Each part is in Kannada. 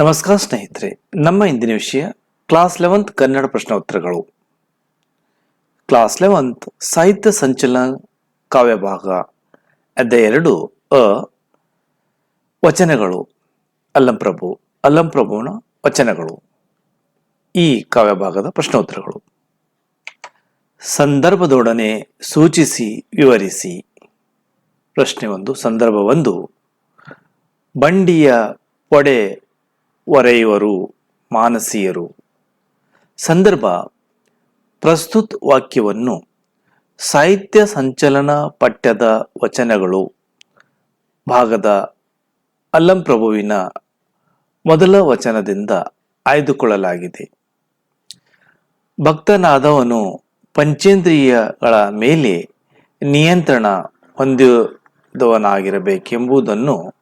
ನಮಸ್ಕಾರ ಸ್ನೇಹಿತರೆ, ನಮ್ಮ ಇಂದಿನ ವಿಷಯ ಕ್ಲಾಸ್ ಲೆವೆಂತ್ ಕನ್ನಡ ಪ್ರಶ್ನೋತ್ತರಗಳು ಕ್ಲಾಸ್ ಲೆವೆಂತ್ ಸಾಹಿತ್ಯ ಸಂಚಲನ ಕಾವ್ಯಭಾಗ ಅಧ್ಯಾಯ ಎರಡು, ಅ, ವಚನಗಳು. ಅಲ್ಲಂಪ್ರಭು ಅಲ್ಲಂಪ್ರಭುವಿನ ವಚನಗಳು. ಈ ಕಾವ್ಯಭಾಗದ ಪ್ರಶ್ನೋತ್ತರಗಳು ಸಂದರ್ಭದೊಡನೆ ಸೂಚಿಸಿ, ವಿವರಿಸಿ. ಪ್ರಶ್ನೆ ಒಂದು, ಸಂದರ್ಭ ಒಂದು. ಬಂಡಿಯ ಪೊಡೆ ಒರೆಯುವರು, ಮಾನಸೀಯರು. ಸಂದರ್ಭ, ಪ್ರಸ್ತುತ ವಾಕ್ಯವನ್ನು ಸಾಹಿತ್ಯ ಸಂಚಲನ ಪಠ್ಯದ ವಚನಗಳು, ಭಾಗದ ಅಲ್ಲಂಪ್ರಭುವಿನ ಮೊದಲ ವಚನದಿಂದ ಆಯ್ದುಕೊಳ್ಳಲಾಗಿದೆ. ಭಕ್ತನಾದವನು ಪಂಚೇಂದ್ರಿಯಗಳ ಮೇಲೆ ನಿಯಂತ್ರಣ ಹೊಂದಿದವನಾಗಿರಬೇಕೆಂಬುದನ್ನು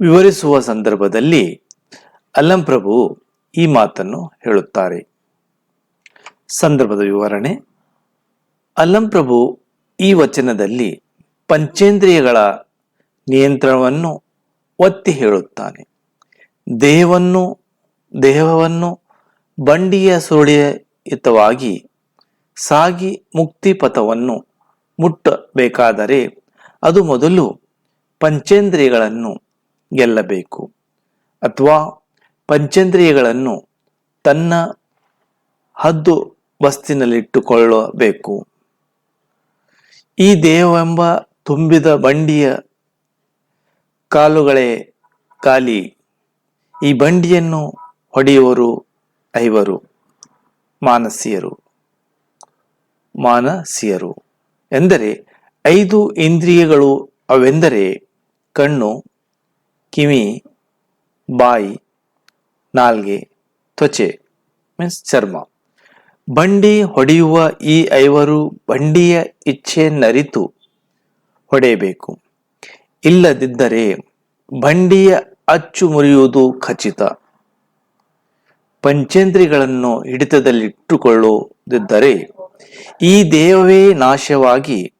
ವಿವರಿಸುವ ಸಂದರ್ಭದಲ್ಲಿ ಅಲ್ಲಂಪ್ರಭು ಈ ಮಾತನ್ನು ಹೇಳುತ್ತಾರೆ. ಸಂದರ್ಭದ ವಿವರಣೆ. ಅಲ್ಲಂ ಪ್ರಭು ಈ ವಚನದಲ್ಲಿ ಪಂಚೇಂದ್ರಿಯಗಳ ನಿಯಂತ್ರಣವನ್ನು ಒತ್ತಿ ಹೇಳುತ್ತಾನೆ. ದೇಹವನ್ನು ದೇಹವನ್ನು ಬಂಡಿಯ ಸುರುಳಿಯುತವಾಗಿ ಸಾಗಿ ಮುಕ್ತಿ ಪಥವನ್ನು ಮುಟ್ಟಬೇಕಾದರೆ ಅದು ಮೊದಲು ಪಂಚೇಂದ್ರಿಯಗಳನ್ನು ಗೆಲ್ಲಬೇಕು. ಅಥವಾ ಪಂಚೇಂದ್ರಿಯಗಳನ್ನು ತನ್ನ ಹದ್ದು ಬಸ್ತಿನಲ್ಲಿಟ್ಟುಕೊಳ್ಳಬೇಕು ಈ ದೇಹವೆಂಬ ತುಂಬಿದ ಬಂಡಿಯ ಕಾಲುಗಳೇ ಖಾಲಿ. ಈ ಬಂಡಿಯನ್ನು ಹೊಡೆಯುವರು ಐವರು, ಮಾನಸಿಯರು. ಮಾನಸಿಯರು ಎಂದರೆ ಐದು ಇಂದ್ರಿಯಗಳು ಅವೆಂದರೆ ಕಣ್ಣು, ಕಿವಿ, ಬಾಯಿ ನಾಲ್ಗೆ, ತ್ವಚೆ ಮೀನ್ಸ್ ಚರ್ಮ. ಬಂಡಿ ಹೊಡೆಯುವ ಈ ಐವರು ಬಂಡಿಯ ಇಚ್ಛೆಯನ್ನರಿತು ಹೊಡೆಯಬೇಕು. ಇಲ್ಲದಿದ್ದರೆ ಬಂಡಿಯ ಅಚ್ಚು ಮುರಿಯುವುದು ಖಚಿತ. ಪಂಚೇಂದ್ರಿಗಳನ್ನು ಹಿಡಿತದಲ್ಲಿಟ್ಟುಕೊಳ್ಳುವುದಿದ್ದರೆ ಈ ದೇಹವೇ ನಾಶವಾಗಿ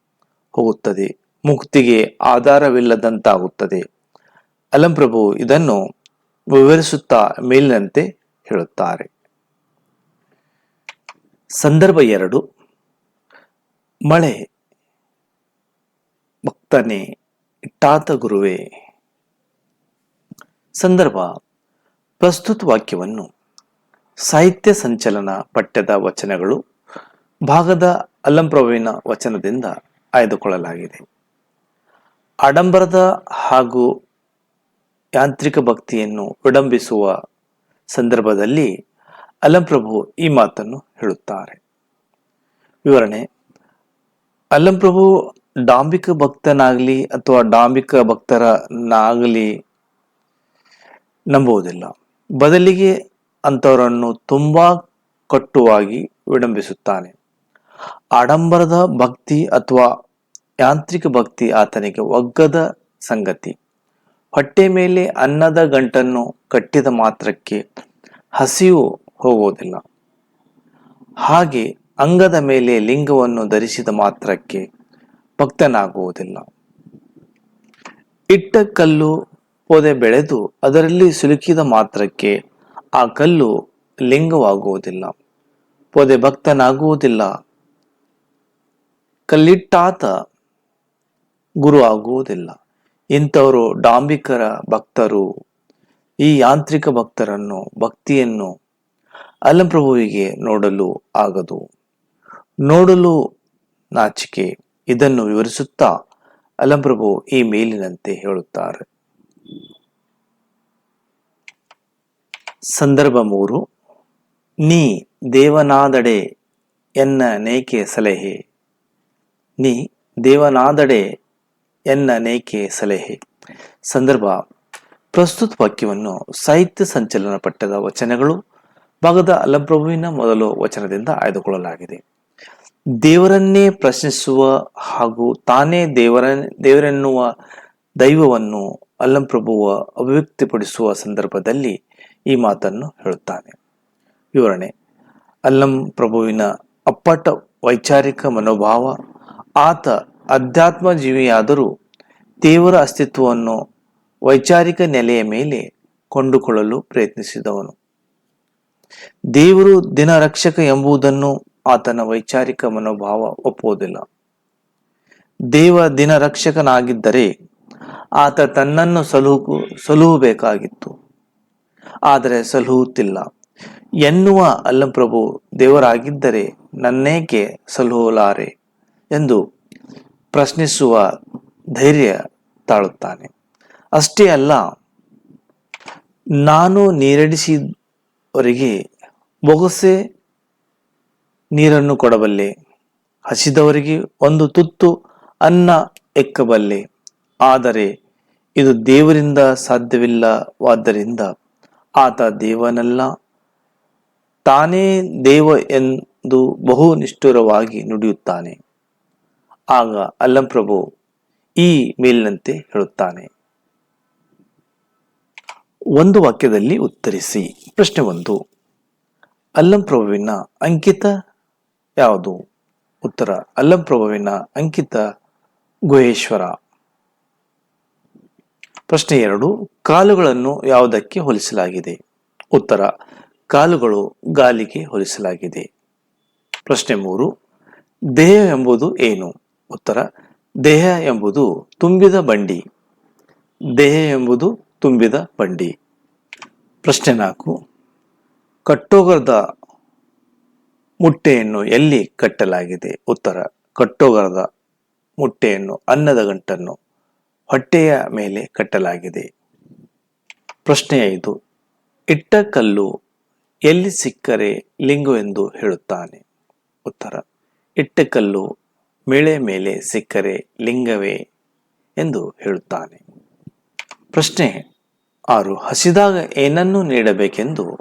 ಹೋಗುತ್ತದೆ. ಮುಕ್ತಿಗೆ ಆಧಾರವಿಲ್ಲದಂತಾಗುತ್ತದೆ. ಅಲಂಪ್ರಭು, ಇದನ್ನು ವಿವರಿಸುತ್ತಾ ಮೇಲಿನಂತೆ ಹೇಳುತ್ತಾರೆ. ಸಂದರ್ಭ ಎರಡು. ಮಳೆ. ಭಕ್ತನೇ ಇಟ್ಟಾತ ಗುರುವೇ. ಸಂದರ್ಭ. ಪ್ರಸ್ತುತ ವಾಕ್ಯವನ್ನು ಸಾಹಿತ್ಯ ಸಂಚಲನ ಪಠ್ಯದ ವಚನಗಳು ಭಾಗದ ಅಲ್ಲಂಪ್ರಭುವಿನ ವಚನದಿಂದ ಆಯ್ದುಕೊಳ್ಳಲಾಗಿದೆ. ಆಡಂಬರದ ಹಾಗೂ ಯಾಂತ್ರಿಕ ಭಕ್ತಿಯನ್ನು ವಿಡಂಬಿಸುವ ಸಂದರ್ಭದಲ್ಲಿ ಅಲಂಪ್ರಭು ಈ ಮಾತನ್ನು ಹೇಳುತ್ತಾರೆ. ವಿವರಣೆ ಅಲಂಪ್ರಭು ಡಾಂಬಿಕ ಭಕ್ತನಾಗಲಿ ಅಥವಾ ಡಾಂಬಿಕ ಭಕ್ತರನ್ನಾಗಲಿ ನಂಬುವುದಿಲ್ಲ. ಬದಲಿಗೆ ಅಂಥವರನ್ನು ತುಂಬಾ ಕಟ್ಟುವಾಗಿ ವಿಡಂಬಿಸುತ್ತಾನೆ. ಆಡಂಬರದ ಭಕ್ತಿ ಅಥವಾ ಯಾಂತ್ರಿಕ ಭಕ್ತಿ ಆತನಿಗೆ ಒಗ್ಗದ ಸಂಗತಿ. ಹೊಟ್ಟೆ ಮೇಲೆ ಅನ್ನದ ಗಂಟನ್ನು ಕಟ್ಟಿದ ಮಾತ್ರಕ್ಕೆ ಹಸಿವು ಹೋಗುವುದಿಲ್ಲ. ಹಾಗೆ ಅಂಗದ ಮೇಲೆ ಲಿಂಗವನ್ನು ಧರಿಸಿದ ಮಾತ್ರಕ್ಕೆ ಭಕ್ತನಾಗುವುದಿಲ್ಲ. ಇಟ್ಟ ಕಲ್ಲು ಪೊದೆ ಬೆಳೆದು ಅದರಲ್ಲಿ ಸಿಲುಕಿದ ಮಾತ್ರಕ್ಕೆ ಆ ಕಲ್ಲು ಲಿಂಗವಾಗುವುದಿಲ್ಲ. ಪೊದೆ ಭಕ್ತನಾಗುವುದಿಲ್ಲ. ಕಲ್ಲಿಟ್ಟಾತ ಗುರು ಆಗುವುದಿಲ್ಲ ಇಂಥವರು ಡಾಂಬಿಕರ ಭಕ್ತರು, ಈ ಯಾಂತ್ರಿಕ ಭಕ್ತರನ್ನು, ಭಕ್ತಿಯನ್ನು ಅಲಂಪ್ರಭುವಿಗೆ ನೋಡಲು ಆಗದು. ನೋಡಲು ನಾಚಿಕೆ, ಇದನ್ನು ವಿವರಿಸುತ್ತಾ ಅಲಂಪ್ರಭು ಈ ಮೇಲಿನಂತೆ ಹೇಳುತ್ತಾರೆ. ಸಂದರ್ಭ ಮೂರು, ನೀ ದೇವನಾದಡೆ ಎನ್ನ ನೇಕೆ ಸಲಹೆ? ನೀ ದೇವನಾದಡೆ ಎನ್ನ ನೇಕೆ ಸಲಹೆ? ಸಂದರ್ಭ. ಪ್ರಸ್ತುತ ವಾಕ್ಯವನ್ನು ಸಾಹಿತ್ಯ ಸಂಚಲನ ಪಠ್ಯದ ವಚನಗಳು, ಭಾಗದ ಅಲ್ಲಂಪ್ರಭುವಿನ ಮೊದಲು ವಚನದಿಂದ ಆಯ್ದುಕೊಳ್ಳಲಾಗಿದೆ. ದೇವರನ್ನೇ ಪ್ರಶ್ನಿಸುವ ಹಾಗೂ ತಾನೇ ದೇವರ ದೇವರೆನ್ನುವ ದೈವವನ್ನು ಅಲ್ಲಂಪ್ರಭುವ ಅಭಿವ್ಯಕ್ತಿಪಡಿಸುವ ಸಂದರ್ಭದಲ್ಲಿ ಈ ಮಾತನ್ನು ಹೇಳುತ್ತಾನೆ. ವಿವರಣೆ. ಅಲ್ಲಂ ಪ್ರಭುವಿನ ಅಪ್ಪಟ ವೈಚಾರಿಕ ಮನೋಭಾವ, ಆತ ಅಧ್ಯಾತ್ಮ ಜೀವಿಯಾದರೂ ದೇವರ ಅಸ್ತಿತ್ವವನ್ನು ವೈಚಾರಿಕ ನೆಲೆಯ ಮೇಲೆ ಕೊಂಡುಕೊಳ್ಳಲು ಪ್ರಯತ್ನಿಸಿದವನು. ದೇವರು ದಿನರಕ್ಷಕ ಎಂಬುದನ್ನು ಆತನ ವೈಚಾರಿಕ ಮನೋಭಾವ ಒಪ್ಪುವುದಿಲ್ಲ. ದೇವ ದಿನರಕ್ಷಕನಾಗಿದ್ದರೆ ಆತ ತನ್ನನ್ನು ಸಲುಹು, ಸಲುಹಬೇಕಾಗಿತ್ತು. ಆದರೆ ಸಲಹುತ್ತಿಲ್ಲ. ಎನ್ನುವ ಅಲ್ಲಂಪ್ರಭು ದೇವರಾಗಿದ್ದರೆ ನನ್ನೇಕೆ ಸಲಹುಲಾರೆ ಎಂದು ಪ್ರಶ್ನಿಸುವ ಧೈರ್ಯ ತಾಳುತ್ತಾನೆ. ಅಷ್ಟೇ ಅಲ್ಲ, ನಾನು ನೀರಡಿಸಿದವರಿಗೆ ಬೊಗಸೆ ನೀರನ್ನು ಕೊಡಬಲ್ಲೆ, ಹಸಿದವರಿಗೆ ಒಂದು ತುತ್ತು ಅನ್ನ ಎಕ್ಕಬಲ್ಲೆ. ಆದರೆ ಇದು ದೇವರಿಂದ ಸಾಧ್ಯವಿಲ್ಲವಾದ್ದರಿಂದ ಆತ ದೇವನಲ್ಲ, ತಾನೇ ದೇವ ಎಂದು ಬಹು ನಿಷ್ಠುರವಾಗಿ ನುಡಿಯುತ್ತಾನೆ. ಆಗ ಅಲ್ಲಂಪ್ರಭು ಈ ಮೇಲಿನಂತೆ ಹೇಳುತ್ತಾನೆ. ಒಂದು ವಾಕ್ಯದಲ್ಲಿ ಉತ್ತರಿಸಿ. ಪ್ರಶ್ನೆ ಒಂದು. ಅಲ್ಲಂಪ್ರಭುವಿನ ಅಂಕಿತ ಯಾವುದು? ಉತ್ತರ, ಅಲ್ಲಂಪ್ರಭುವಿನ ಅಂಕಿತ ಗುಹೇಶ್ವರ. ಪ್ರಶ್ನೆ ಎರಡು. ಕಾಲುಗಳನ್ನು ಯಾವುದಕ್ಕೆ ಹೋಲಿಸಲಾಗಿದೆ? ಉತ್ತರ, ಕಾಲುಗಳು ಗಾಲಿಗೆ ಹೋಲಿಸಲಾಗಿದೆ. ಪ್ರಶ್ನೆ ಮೂರು. ದೇಹ ಎಂಬುದು ಏನು? ಉತ್ತರ, ದೇಹ ಎಂಬುದು ತುಂಬಿದ ಬಂಡಿ. ದೇಹ ಎಂಬುದು ತುಂಬಿದ ಬಂಡಿ. ಪ್ರಶ್ನೆ ನಾಲ್ಕು. ಕಟ್ಟೋಗರದ ಮುಟ್ಟೆಯನ್ನು ಎಲ್ಲಿ ಕಟ್ಟಲಾಗಿದೆ? ಉತ್ತರ, ಕಟ್ಟೋಗರದ ಮುಟ್ಟೆಯನ್ನು ಅನ್ನದ ಗಂಟನ್ನು ಹೊಟ್ಟೆಯ ಮೇಲೆ ಕಟ್ಟಲಾಗಿದೆ. ಪ್ರಶ್ನೆ ಐದು. ಇಟ್ಟ ಕಲ್ಲು ಎಲ್ಲಿ ಸಿಕ್ಕರೆ ಲಿಂಗು ಎಂದು ಹೇಳುತ್ತಾನೆ? ಉತ್ತರ, ಇಟ್ಟ ಕಲ್ಲು ಮೇಳೆ ಮೇಲೆ ಸಿಕ್ಕರೆ ಲಿಂಗವೇ ಎಂದು ಹೇಳುತ್ತಾನೆ. ಪ್ರಶ್ನೆ ಆರು, ಹಸಿದಾಗ ಏನನ್ನು ನೀಡಬೇಕೆಂದು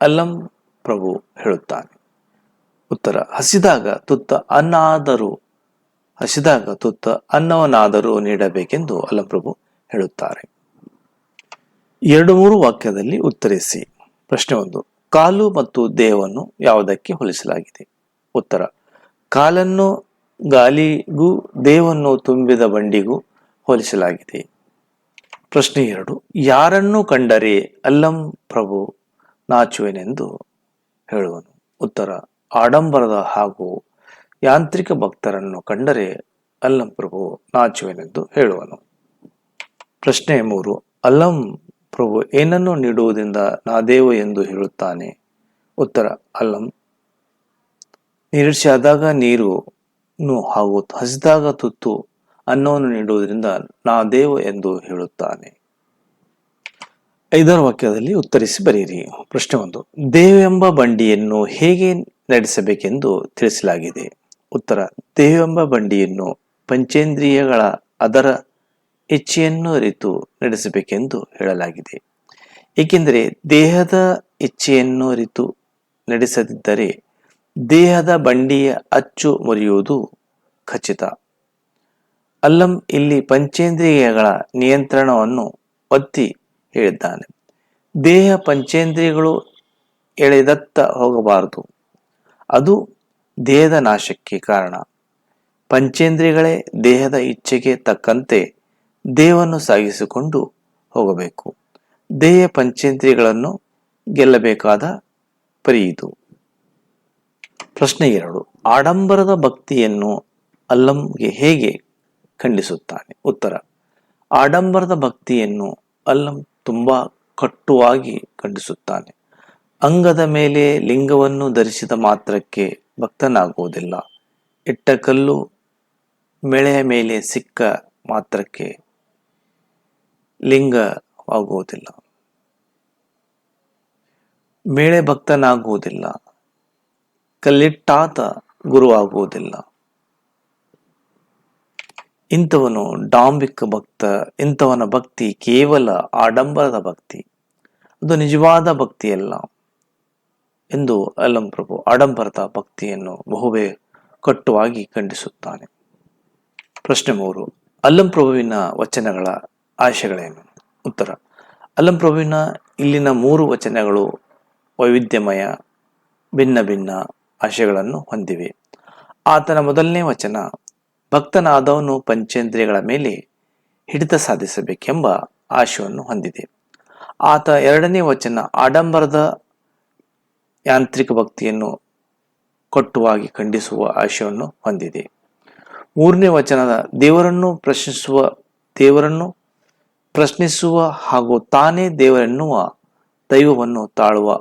ಅಲ್ಲಂ ಪ್ರಭು ಹೇಳುತ್ತಾನೆ. ಉತ್ತರ, ಹಸಿದಾಗ ತುತ್ತ ಅನ್ನಾದರೂ, ಹಸಿದಾಗ ತುತ್ತ ಅನ್ನವನ್ನಾದರೂ ನೀಡಬೇಕೆಂದು ಅಲ್ಲಂಪ್ರಭು ಹೇಳುತ್ತಾರೆ. ಎರಡು ಮೂರು ವಾಕ್ಯದಲ್ಲಿ ಉತ್ತರಿಸಿ. ಪ್ರಶ್ನೆ ಒಂದು, ಕಾಲು ಮತ್ತು ದೇಹವನ್ನು ಯಾವುದಕ್ಕೆ ಹೋಲಿಸಲಾಗಿದೆ? ಉತ್ತರ, ಕಾಲನ್ನು ಗಾಲಿಗೂ ದೇವನ್ನು ತುಂಬಿದ ಬಂಡಿಗೂ ಹೋಲಿಸಲಾಗಿದೆ. ಪ್ರಶ್ನೆ ಎರಡು, ಯಾರನ್ನು ಕಂಡರೆ ಅಲ್ಲಂ ಪ್ರಭು ನಾಚುವೆನೆಂದು ಹೇಳುವನು. ಉತ್ತರ, ಆಡಂಬರದ ಹಾಗೂ ಯಾಂತ್ರಿಕ ಭಕ್ತರನ್ನು ಕಂಡರೆ ಅಲ್ಲಂ ಪ್ರಭು ನಾಚುವೆನೆಂದು ಹೇಳುವನು. ಪ್ರಶ್ನೆ ಮೂರು, ಅಲ್ಲಂ ಪ್ರಭು ಏನನ್ನು ನೀಡುವುದರಿಂದ ನಾದೇವ ಎಂದು ಹೇಳುತ್ತಾನೆ? ಉತ್ತರ, ಅಲ್ಲಂ. ನಿರೀಕ್ಷೆಯಾದಾಗ ನೀರು ಹಾಗೂ ಹಸಿದಾಗ ತುತ್ತು ಅನ್ನವನ್ನು ನೀಡುವುದರಿಂದ ನಾ ದೇವ ಎಂದು ಹೇಳುತ್ತಾನೆ. ಐದರ ವಾಕ್ಯದಲ್ಲಿ ಉತ್ತರಿಸಿ ಬರೆಯಿರಿ. ಪ್ರಶ್ನೆ ಒಂದು. ದೇವೆಂಬ ಬಂಡಿಯನ್ನು ಹೇಗೆ ನಡೆಸಬೇಕೆಂದು ತಿಳಿಸಲಾಗಿದೆ. ಉತ್ತರ. ದೇವೆಂಬ ಬಂಡಿಯನ್ನು ಪಂಚೇಂದ್ರಿಯಗಳ ಅದರ ಇಚ್ಛೆಯನ್ನು ಅರಿತು ನಡೆಸಬೇಕೆಂದು ಹೇಳಲಾಗಿದೆ. ಏಕೆಂದರೆ ದೇಹದ ಇಚ್ಛೆಯನ್ನು ಅರಿತು ನಡೆಸದಿದ್ದರೆ ದೇಹದ ಬಂಡಿಯ ಅಚ್ಚು ಮುರಿಯುವುದು ಖಚಿತ. ಅಲ್ಲಂ ಇಲ್ಲಿ ಪಂಚೇಂದ್ರಿಯಗಳ ನಿಯಂತ್ರಣವನ್ನು ಒತ್ತಿ ಹೇಳಿದ್ದಾನೆ. ದೇಹ ಪಂಚೇಂದ್ರಿಯಗಳು ಎಳೆದತ್ತ ಹೋಗಬಾರದು. ಅದು ದೇಹದ ನಾಶಕ್ಕೆ ಕಾರಣ. ಪಂಚೇಂದ್ರಿಯಗಳೇ ದೇಹದ ಇಚ್ಛೆಗೆ ತಕ್ಕಂತೆ ದೇಹವನ್ನು ಸಾಗಿಸಿಕೊಂಡು ಹೋಗಬೇಕು. ದೇಹ ಪಂಚೇಂದ್ರಿಯಗಳನ್ನು ಗೆಲ್ಲಬೇಕಾದ ಪರಿಯಿತು ಪ್ರಶ್ನೆ ಎರಡು. ಆಡಂಬರದ ಭಕ್ತಿಯನ್ನು ಅಲ್ಲಂಗೆ ಹೇಗೆ ಖಂಡಿಸುತ್ತಾನೆ? ಉತ್ತರ. ಆಡಂಬರದ ಭಕ್ತಿಯನ್ನು ಅಲ್ಲಂ ತುಂಬಾ ಕಟ್ಟುವಾಗಿ ಖಂಡಿಸುತ್ತಾನೆ. ಅಂಗದ ಮೇಲೆ ಲಿಂಗವನ್ನು ಧರಿಸಿದ ಮಾತ್ರಕ್ಕೆ ಭಕ್ತನಾಗುವುದಿಲ್ಲ. ಇಟ್ಟ ಕಲ್ಲು ಮೇಳೆಯ ಮೇಲೆ ಸಿಕ್ಕ ಮಾತ್ರಕ್ಕೆ ಲಿಂಗವಾಗುವುದಿಲ್ಲ. ಮೇಳೆ ಭಕ್ತನಾಗುವುದಿಲ್ಲ. ಕಲ್ಲಿಟ್ಟಾತ ಗುರುವಾಗುವುದಿಲ್ಲ. ಇಂಥವನು ಡಾಂಬಿಕ ಭಕ್ತ, ಇಂಥವನ ಭಕ್ತಿ ಕೇವಲ ಆಡಂಬರದ ಭಕ್ತಿ. ಅದು ನಿಜವಾದ ಭಕ್ತಿಯಲ್ಲ ಎಂದು ಅಲ್ಲಂ ಪ್ರಭು ಆಡಂಬರದ ಭಕ್ತಿಯನ್ನು ಬಹುಬೇ ಕಟ್ಟುವಾಗಿ ಖಂಡಿಸುತ್ತಾನೆ. ಪ್ರಶ್ನೆ ಮೂರು, ಅಲ್ಲಂ ಪ್ರಭುವಿನ ವಚನಗಳ ಆಶಯಗಳೇನು? ಉತ್ತರ, ಅಲ್ಲಂ ಪ್ರಭುವಿನ ಇಲ್ಲಿನ ಮೂರು ವಚನಗಳು ವೈವಿಧ್ಯಮಯ, ಭಿನ್ನ ಭಿನ್ನ ಆಶಯಗಳನ್ನು ಹೊಂದಿವೆ. ಆತನ ಮೊದಲನೇ ವಚನ, ಭಕ್ತನಾದವನು ಪಂಚೇಂದ್ರಿಯಗಳ ಮೇಲೆ ಹಿಡಿತ ಸಾಧಿಸಬೇಕೆಂಬ ಆಶಯವನ್ನು ಹೊಂದಿದೆ. ಆತ ಎರಡನೇ ವಚನ, ಆಡಂಬರದ ಯಾಂತ್ರಿಕ ಭಕ್ತಿಯನ್ನು ಕಟ್ಟುವಾಗಿ ಖಂಡಿಸುವ ಆಶಯವನ್ನು ಹೊಂದಿದೆ. ಮೂರನೇ ವಚನದ, ದೇವರನ್ನು ಪ್ರಶ್ನಿಸುವ ದೇವರನ್ನು ಪ್ರಶ್ನಿಸುವ ಹಾಗೂ ತಾನೇ ದೇವರೆನ್ನುವ ದೈವವನ್ನು ತಾಳುವ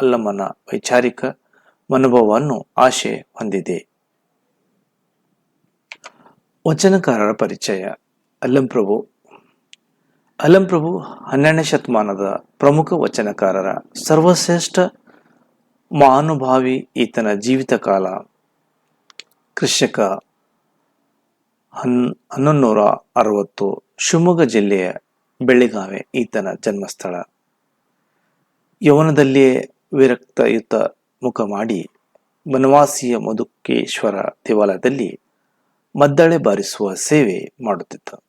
ಅಲ್ಲಮ್ಮನ ವೈಚಾರಿಕ ಮನೋಭಾವವನ್ನು ಆಶೆ ಹೊಂದಿದೆ. ವಚನಕಾರರ ಪರಿಚಯ. ಅಲ್ಲಂಪ್ರಭು ಅಲ್ಲಂಪ್ರಭು ಹನ್ನೆರಡನೇ ಶತಮಾನದ ಪ್ರಮುಖ ವಚನಕಾರರ ಸರ್ವಶ್ರೇಷ್ಠ ಮಹಾನುಭಾವಿ ಈತನ ಜೀವಿತ ಕಾಲ. ಕೃಷಕ ಹನ್ ಹನ್ನೊಂದು ಅರವತ್ತು ಶಿವಮೊಗ್ಗ ಜಿಲ್ಲೆಯ ಬೆಳ್ಳಿಗಾವೆ ಈತನ ಜನ್ಮಸ್ಥಳ. ಯೌವನದಲ್ಲಿಯೇ ವಿರಕ್ತಯುತ ಮುಖ ಮಾಡಿ ಬನವಾಸಿಯ ಮಧುಕೇಶ್ವರ ದೇವಾಲಯದಲ್ಲಿ ಮದ್ದಳೆ ಬಾರಿಸುವ ಸೇವೆ ಮಾಡುತ್ತಿದ್ದ.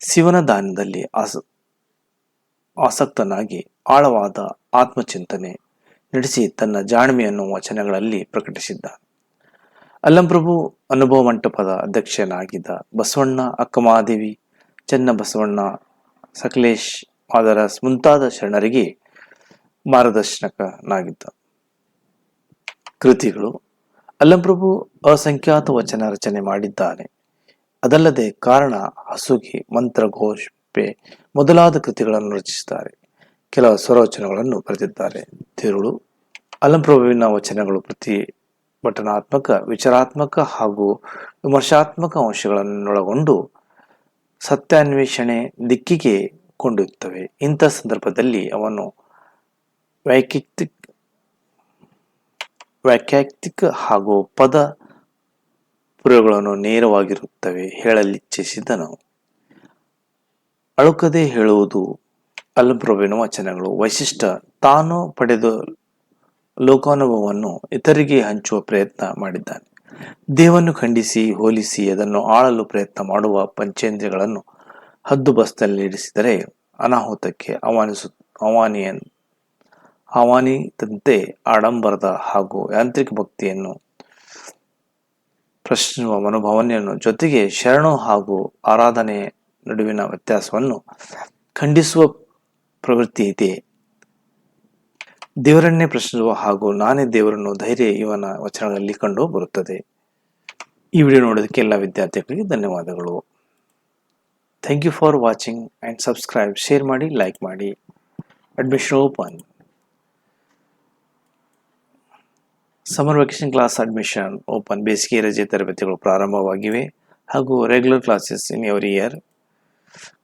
ಶಿವನ ದಾನದಲ್ಲಿ ಆಸ, ಆಸಕ್ತನಾಗಿ ಆಳವಾದ ಆತ್ಮಚಿಂತನೆ ನಡೆಸಿ ತನ್ನ ಜಾಣ್ಮೆಯನ್ನು ವಚನಗಳಲ್ಲಿ ಪ್ರಕಟಿಸಿದ್ದ. ಅಲ್ಲಂಪ್ರಭು ಅನುಭವ ಮಂಟಪದ ಅಧ್ಯಕ್ಷನಾಗಿದ್ದ ಬಸವಣ್ಣ ಅಕ್ಕಮಹಾದೇವಿ ಚೆನ್ನಬಸವಣ್ಣ ಸಕಲೇಶ್ ಮಾದರಸ್ ಮುಂತಾದ ಶರಣರಿಗೆ ಮಾರ್ಗದರ್ಶಕನಾಗಿದ್ದ. ಕೃತಿಗಳು ಅಲ್ಲಂಪ್ರಭು ಅಸಂಖ್ಯಾತ ವಚನ ರಚನೆ ಮಾಡಿದ್ದಾನೆ. ಅದಲ್ಲದೆ ಕಾರಣ, ಹಸುಗೆ ಮಂತ್ರಘೋಷಪೆ ಮೊದಲಾದ ಕೃತಿಗಳನ್ನು ರಚಿಸಿದ್ದಾರೆ ಕೆಲವು ಸ್ವರವಚನಗಳನ್ನು ಬರೆದಿದ್ದಾರೆ. ತಿರುಳು ಅಲಂಪ್ರಭುವಿನ ವಚನಗಳು ಪ್ರತಿ ಪ್ರತಿಭಟನಾತ್ಮಕ ವಿಚಾರಾತ್ಮಕ ಹಾಗೂ ವಿಮರ್ಶಾತ್ಮಕ ಅಂಶಗಳನ್ನೊಳಗೊಂಡು ಸತ್ಯಾನ್ವೇಷಣೆ ದಿಕ್ಕಿಗೆ ಕೊಂಡೊಯ್ಯುತ್ತವೆ. ಇಂಥ ಸಂದರ್ಭದಲ್ಲಿ ಅವನು ವೈಯಕ್ತಿಕ ವ್ಯಾಖ್ಯಾತಿಕ ಹಾಗೂ ಪದ ಪುರಗಳನ್ನು ನೇರವಾಗಿರುತ್ತವೆ ಹೇಳಲಿಚ್ಛಿಸಿದನು ಅಳುಕದೆ ಹೇಳುವುದು ಅಲ್ಲಂಪ್ರಭುವಿನ ವಚನಗಳು. ವೈಶಿಷ್ಟ ತಾನು ಪಡೆದ ಲೋಕಾನುಭವವನ್ನು ಇತರಿಗೆ ಹಂಚುವ ಪ್ರಯತ್ನ ಮಾಡಿದ್ದಾನೆ. ದೇವನ್ನು ಖಂಡಿಸಿ, ಹೋಲಿಸಿ, ಅದನ್ನು ಆಳಲು ಪ್ರಯತ್ನ ಮಾಡುವ ಪಂಚೇಂದ್ರಿಯಗಳನ್ನು ಹದ್ದು ಇರಿಸಿದರೆ ಅನಾಹುತಕ್ಕೆ ಅವಾನಿಸು ಆಹ್ವಾನಿಯ ಆಹ್ವಾನಿತಂತೆ ಆಡಂಬರದ ಹಾಗೂ ಯಾಂತ್ರಿಕ ಭಕ್ತಿಯನ್ನು ಪ್ರಶ್ನಿಸುವ ಮನೋಭಾವನೆಯನ್ನು ಜೊತೆಗೆ ಶರಣು ಹಾಗೂ ಆರಾಧನೆ ನಡುವಿನ ವ್ಯತ್ಯಾಸವನ್ನು ಖಂಡಿಸುವ ಪ್ರವೃತ್ತಿ ಇದೆ. ದೇವರನ್ನೇ ಪ್ರಶ್ನಿಸುವ ಹಾಗೂ ನಾನೇ ದೇವರನ್ನು ಧೈರ್ಯ ಇವನ ವಚನಗಳಲ್ಲಿ ಕಂಡು ಬರುತ್ತದೆ. ಈ ವಿಡಿಯೋ ನೋಡೋದಕ್ಕೆ ಎಲ್ಲ ವಿದ್ಯಾರ್ಥಿಗಳಿಗೆ ಧನ್ಯವಾದಗಳು. Thank you for watching and subscribe share ಮಾಡಿ ಲೈಕ್ ಮಾಡಿ. Admission open Summer vacation class admission open ಬೇಸಿಗೆ ರಜೆ ತರಗತಿಗಳು ಪ್ರಾರಂಭವಾಗಿವೆ ಹಾಗೂ regular classes in every year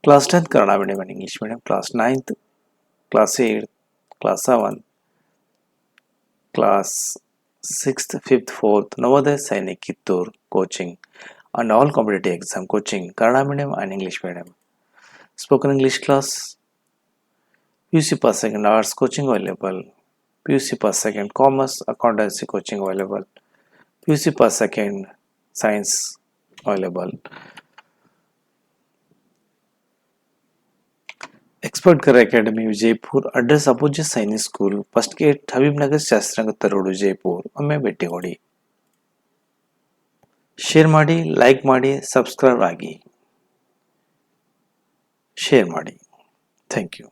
class tenth Kannada medium and English medium class ninth class eight class seven class sixth fifth fourth Navodaya Sainik Kittur coaching and all competitive exam coaching Kannada medium and English medium. Spoken English class, UC per second arts coaching available, PUC per second commerce accountancy coaching available, PUC per second science available. Expert Career Academy Vijaypur address opposite Sainik school first gate Habib Nagar ಶಾಸ್ತ್ರಾಂಗ road Vijayapura ಒಮ್ಮೆ ಭೇಟಿ ಕೊಡಿ ಶೇರ್ ಮಾಡಿ ಲೈಕ್ ಮಾಡಿ ಸಬ್ಸ್ಕ್ರೈಬ್ ಆಗಿ ಶೇರ್ ಮಾಡಿ ಥ್ಯಾಂಕ್ ಯು